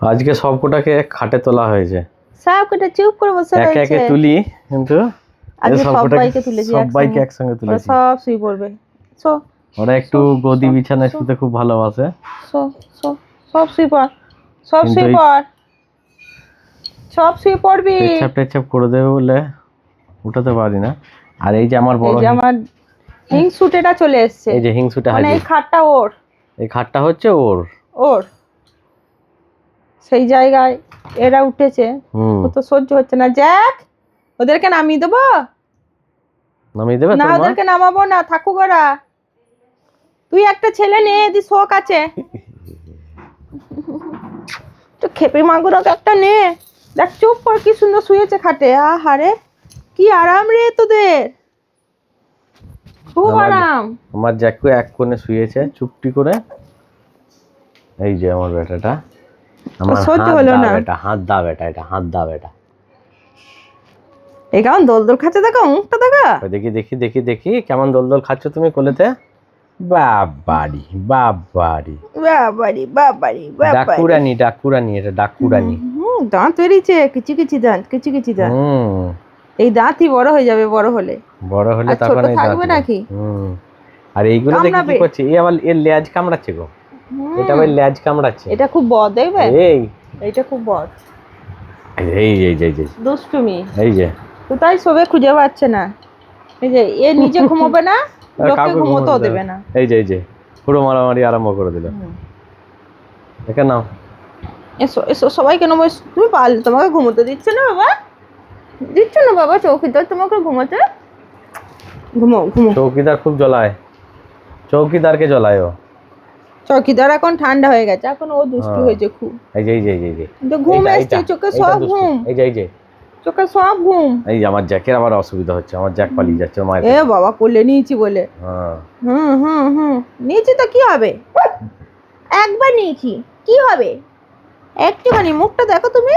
আজকে সবকটাকে খাটে তোলা হয়েছে। সব কটা চুপ করে বসে একে একে রয়েছে। তুলি কিন্তু আজকে সবকটাকে- সবাইকে তুলেছি সবাইকে একসঙ্গে। তুলেছি সব শুয়ে পড়বে। সো ওরা একটু গদি বিছানায় শুতে খুব ভালোবাসে। সো সো সব শুয়ে পড় সব শুয়ে পড়। সব শুয়ে পড়বি। পেচ্ছাপ টেচ্ছাপ করে দেবে বলে উঠাতে পারি না। আর এই যে আমার বড় এই যে আমার হিং সুটেটা চলে এসছে। এই যে হিংসুটা মানে এই খাটটা ওর। এই খাটটা হচ্ছে ওর। ওর। সেই জায়গায় এরা উঠেছে। ও তো সহ্য হচ্ছে না। জ্যাক ওদেরকে নামিয়ে দেবো? নামিয়ে দেবে না ওদেরকে নামাবো না থাকুক ওরা। তুই একটা ছেলে নে দি শোক আছে। তো খেপে মাগুরক একটা নে। দেখ চুপ কর কি সুন্দর শুয়েছে খাটে। আহারে কি আরাম রে তোদের। খুব আরাম। আমার জ্যাকু এক কোণে শুয়েছে চুপটি করে। এই যে আমার বেটাটা আমার সহ্য হলো না। বেটা হাত দা বেটা এটা হাত দা বেটা। এই কেমন দোল দোল খাচ্ছে দেখো দেখো। দেখি দেখি দেখি দেখি কেমন দোল দোল খাচ্ছ তুমি কোলেতে? বাবারি বাবারি। বাবারি বাবারি বাবারি। ডাকুরানি ডাকুরানি এটা ডাকুরানি। হুম দাঁত বেরিয়েছে কিছু কিছু দাঁত কিছু কিছু দাঁত। হুম। এই দাঁতই বড় হয়ে যাবে বড় হলে। বড় হলে তখন এই থাকবে নাকি? হুম। আর এইগুলো দেখি কি করছে? এই আবার এর লেজ কামড়াচ্ছে গো। এটা আবার লেজ কামড়াচ্ছে। এটা খুব বদ দেখবে এই। এটা খুব বদ। এই এই এই যে, এই দুষ্টুমি। এই যে। তো তাই শোবে খুঁজে পাচ্ছে না। এই যে এ নিজে ঘুমোবে না লোককে ঘুমোতেও ঘুমোতে দেবে না। এই যে এই যে। পুরো মারামারি আরম্ভ করে দিল। দেখে নাও। এসো এসো সবাই কেন তুমি পাল তোমাকে ঘুমোতে দিচ্ছে না বাবা? দিচ্ছে না বাবা চৌকিদার তোমাকে ঘুমোতে? ঘুমো ঘুমো। চৌকিদার খুব জ্বলায়। চৌকিদারকে জ্বলায় ও। চৌকিদার এখন ঠান্ডা হয়ে গেছে এখন ও দুষ্টু হ্যাঁ। হয়েছে খুব। এই যে এই যে এই যে, কিন্তু ঘুম এইটা, চোখে সব ঘুম। এই যে এই যে। চোখে সব ঘুম। এই যে আমার জ্যাকের আবার অসুবিধা হচ্ছে আমার জ্যাক পালিয়ে যাচ্ছে মায়ের এ বাবা কোলে নিয়েছি বলে। হ্যাঁ। হুম হুম হুম। নিয়েছি তো কি হবে? একবার নিয়েছি কি হবে? একটুখানি মুখটা দেখো তুমি।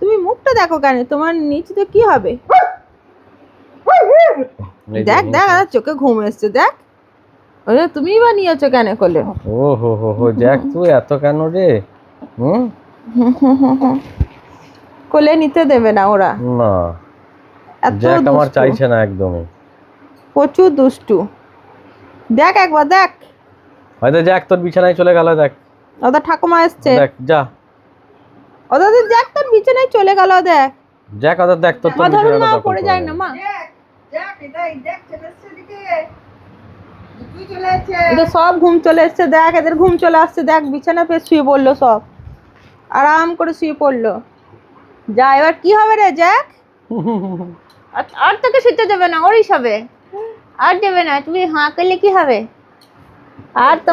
তুমি মুখটা দেখো কেন? তোমার নিচে তো কি হবে? দেখ দেখ চোখে ঘুম এসছে দেখ। ওরে তুমি বা নিয়েছো কেন কোলে ও হো হো হো জ্যাক তুই এত কেন রে? হুম? কোলে নিতে দেবে না ওরা। না। এত জ্যাক আমার চাইছে না একদমই। প্রচুর দুষ্টু। দেখ একবার দেখ। হয়তো জ্যাক তোর বিছানায় চলে গেল দেখ। ওদের ঠাকুমা এসছে। দেখ যা। ওদের দেখ তোর বিছানায় চলে গেল দেখ। জ্যাক ওদের দেখ তোর তোর মা ধরুন বিছানাটা মা পড়ে করে যায় না নেবে। মা সব ঘুম চলে এসছে, দেখ, এদের ঘুম চলে আসছে, দেখ, বিছানা পেয়ে শুয়ে পড়ল সব। আরাম করে শুয়ে পড়ল। যা, এবার কি হবে রে, জ্যাক? আর- তোকে শুতে দেবে না ওরই সবে আর দেবে না, তুমি হাঁ করলে কি হবে? আর